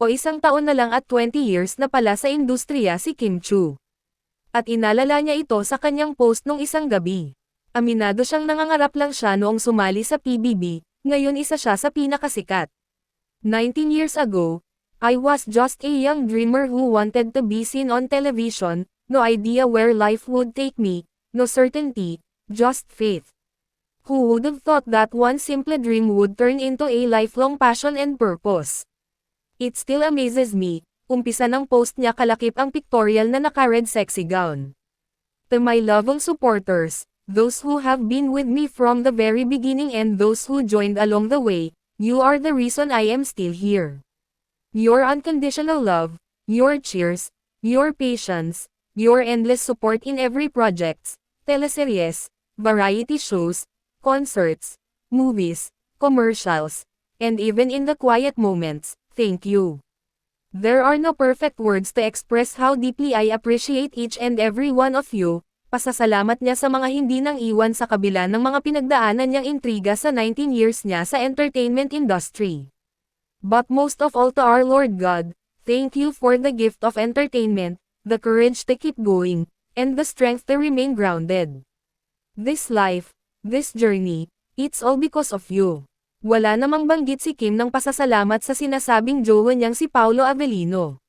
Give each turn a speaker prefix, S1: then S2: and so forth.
S1: o isang taon na lang at 20 years na pala sa industriya si Kim Chu. At inalala niya ito sa kanyang post nung isang gabi. Aminado siyang nangangarap lang siya noong sumali sa PBB, ngayon isa siya sa pinakasikat. 19 years ago, I was just a young dreamer who wanted to be seen on television, no idea where life would take me, no certainty, just faith. Who would have thought that one simple dream would turn into a lifelong passion and purpose? It still amazes me, umpisa ng post niya kalakip ang pictorial na naka-red sexy gown. To my loving supporters, those who have been with me from the very beginning and those who joined along the way, you are the reason I am still here. Your unconditional love, your cheers, your patience, your endless support in every projects, teleseries, variety shows, concerts, movies, commercials, and even in the quiet moments, thank you. There are no perfect words to express how deeply I appreciate each and every one of you, pasasalamat niya sa mga hindi nang iwan sa kabila ng mga pinagdaanan niyang intriga sa 19 years niya sa entertainment industry. But most of all to our Lord God, thank you for the gift of entertainment, the courage to keep going, and the strength to remain grounded. This life, this journey, it's all because of you. Wala namang banggit si Kim ng pasasalamat sa sinasabing jowa niyang si Paulo Avellino.